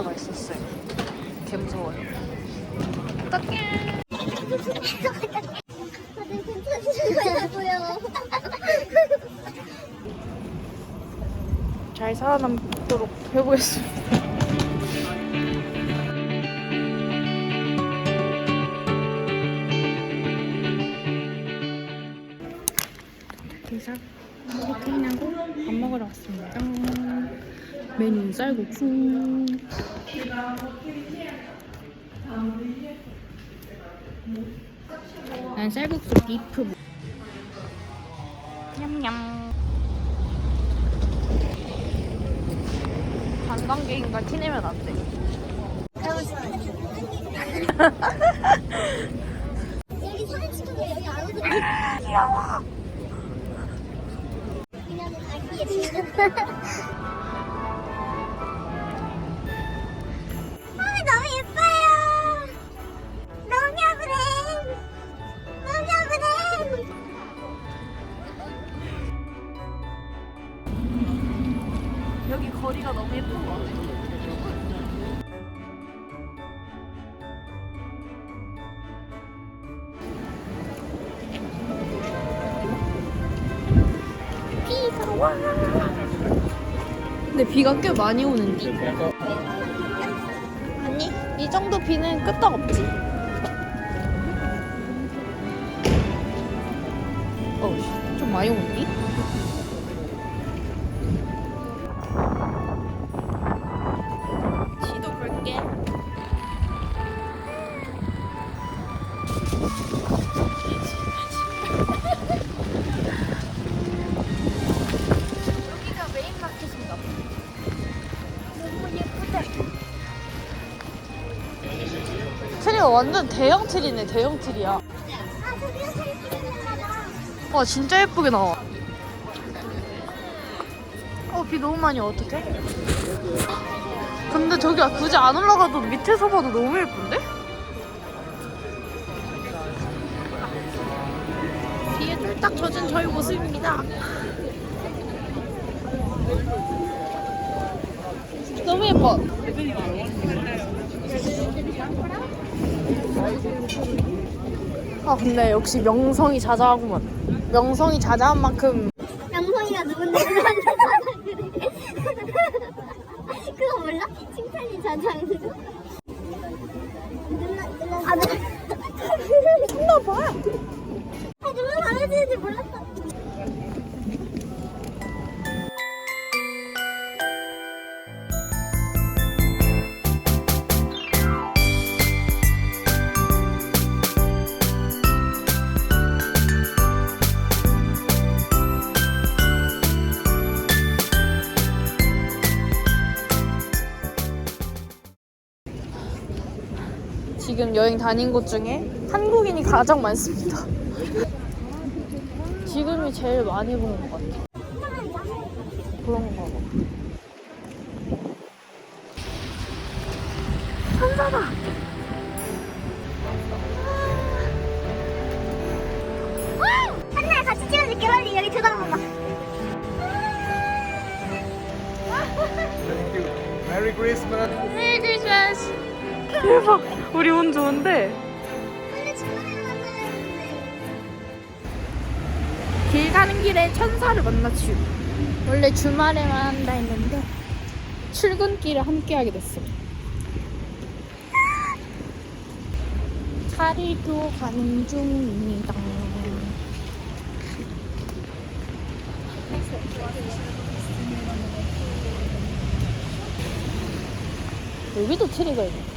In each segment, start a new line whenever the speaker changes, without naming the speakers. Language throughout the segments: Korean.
난사가 있었어요. 개 무서워요. 어떡해. 잘 살아남도록 해보겠습니다. 메뉴 쌀국수. 난 쌀국수 비프. 냠냠. 관광객인가 티내면 안 돼.
여기 사진 찍으면 여기 안 오거든요. 귀여워.
여기 거리가 너무 예쁜 것 같아. 비가 와. 근데 비가 꽤 많이 오는데? 아니, 이 정도 비는 끄떡없지. 어우, 좀 많이 오는데? 트리가 완전 대형 트리네, 대형 트리야. 와, 진짜 예쁘게 나와. 어, 비 너무 많이 와, 어떡해? 근데 저기 굳이 안 올라가도 밑에서 봐도 너무 예쁜데? 비에 쫄딱 젖은 저희 모습입니다. 너무 예뻐. 아 근데 역시 명성이 자자하구만. 명성이 자자한 만큼
양성이가 누군데 그거 몰라? 칭찬이 자장
여행 다닌 곳 중에 한국인이 가장 많습니다. 지금이 제일 많이 보는 것 같아. 그런가 길 가는 길에 천사를 만났슈. 원래 주말에만 한다 했는데 출근길에 함께 하게 됐어. 차리도 가는 중입니다. 여기도 트리가 있네.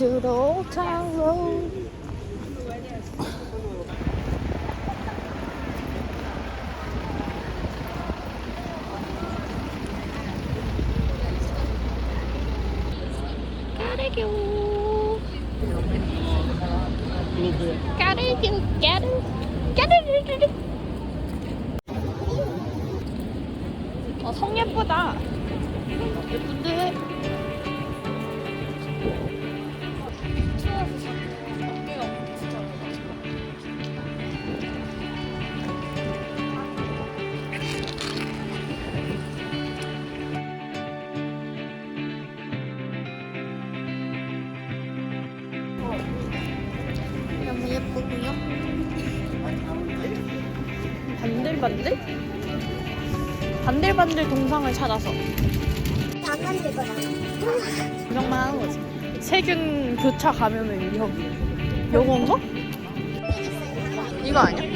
To the old town road. Gotta go. Gotta go. Gotta. Gotta. 어, 성 예쁘다. 예쁜데? 반들반들? 반들반들 동상을 찾아서
안 만들 거야.
구경만 하는 거지. 세균 교차 가면은 여기. 요건가? 이거 아니야?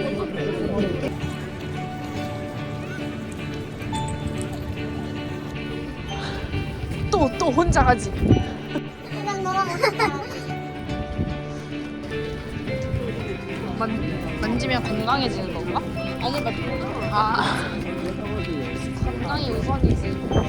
또, 또 혼자 가지.
그냥 너랑
만, 만지면 건강해지는 건가? 아니, 나 아. 건강이 우선이지.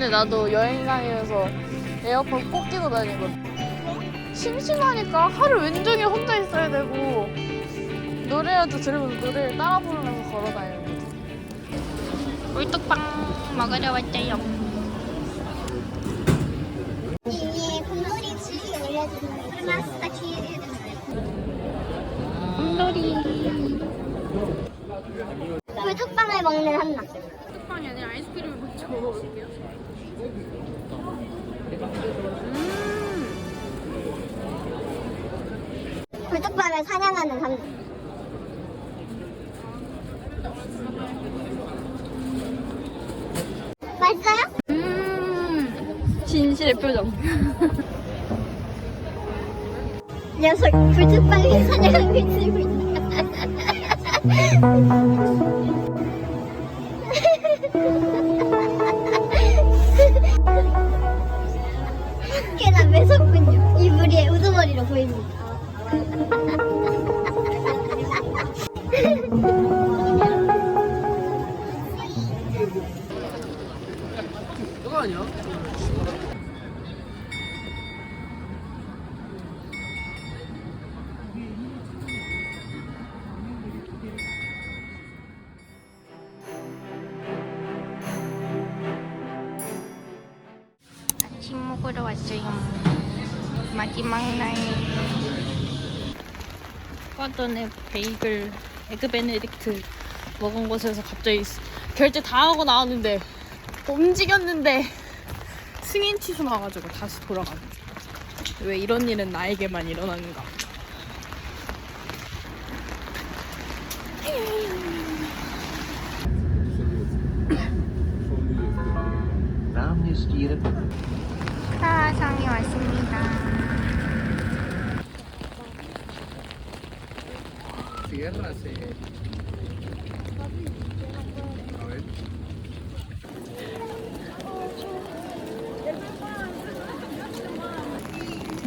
근데 나도 여행 다니면서 에어팟 꼭 끼고 다니거든. 심심하니까 하루 왼종일 혼자 있어야 되고 노래라도 들으면서 노래를 따라 부르면서 걸어 다니는 거지. 꿀떡빵 먹으러.
위에 곰돌이 치키
곰돌이.
불뚝빵을 먹는 한나.
꿀떡빵이 아니라 아이스크림을 먹어 볼게요.
불뚝빵을 사냥하는 한나. 맛있어요?
음. 진실의 표정.
녀석 불뚝빵을 사냥하고 있습니 우두머리로 보입니다.
아침 먹으러 왔어요. 마지막 날. 아까 전에 베이글, 에그 베네딕트 먹은 곳에서 갑자기 스- 결제 다 하고 나왔는데 움직였는데 승인 취소 나와가지고 다시 돌아가는 왜 이런 일은 나에게만 일어나는가?
Naamnesdieren
사상이 왔습니다.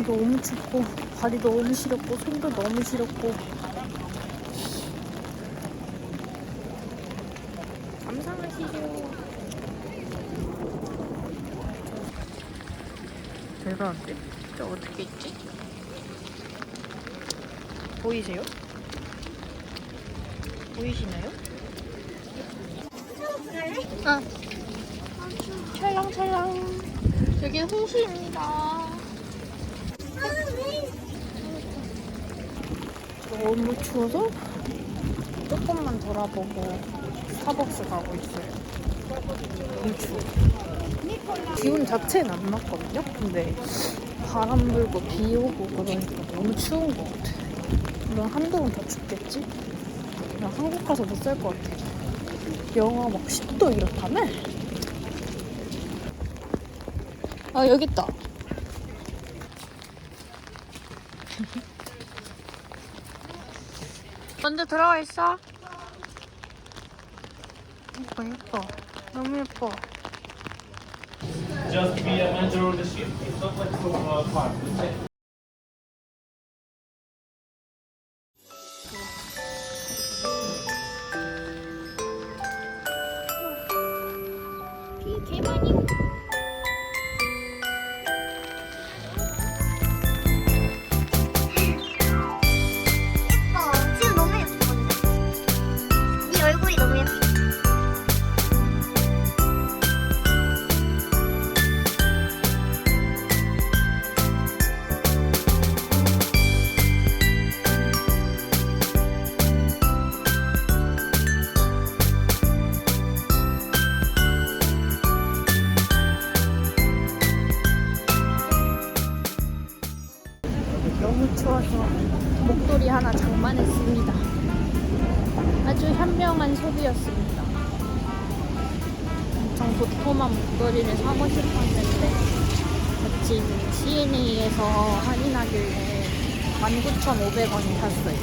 너무 춥고 발이 너무 시렵고 손도 너무 시렵고 감상하시죠 대단한데? 저 어떻게 있지? 보이세요? 보이시나요? 아 찰랑찰랑 여기 홍시입니다 너무 추워서 조금만 돌아보고 스타벅스 가고 있어요. 너무 추워. 기온 자체는 안 맞거든요? 근데 바람 불고 비 오고 그러니까 너무 추운 것 같아. 그럼 한동안 더 춥겠지? 그냥 한국 가서 못 살 것 같아. 영하 막 10도 이렇다며? 아, 여기 있다. 먼저 들어가 있어. 예뻐, 예뻐. 너무 예뻐.
Just be a manager of the ship. It's not like uh, part.
너무 추워서 목도리 하나
장만했습니다. 아주 현명한 소비였습니다. 엄청 도톰한 목도리를 사고 싶었는데 마침 시인이에서 할인하길래 19,500원에 샀어요.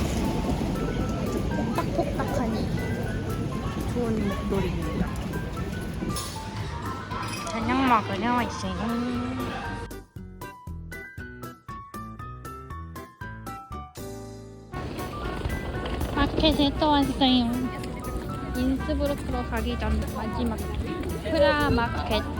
아주 폭닥폭닥하니 좋은 목도리입니다. 저녁 먹으려 있어요. 마켓에 또 왔어요. 인스브루크로 가기 전 마지막 프라 마켓.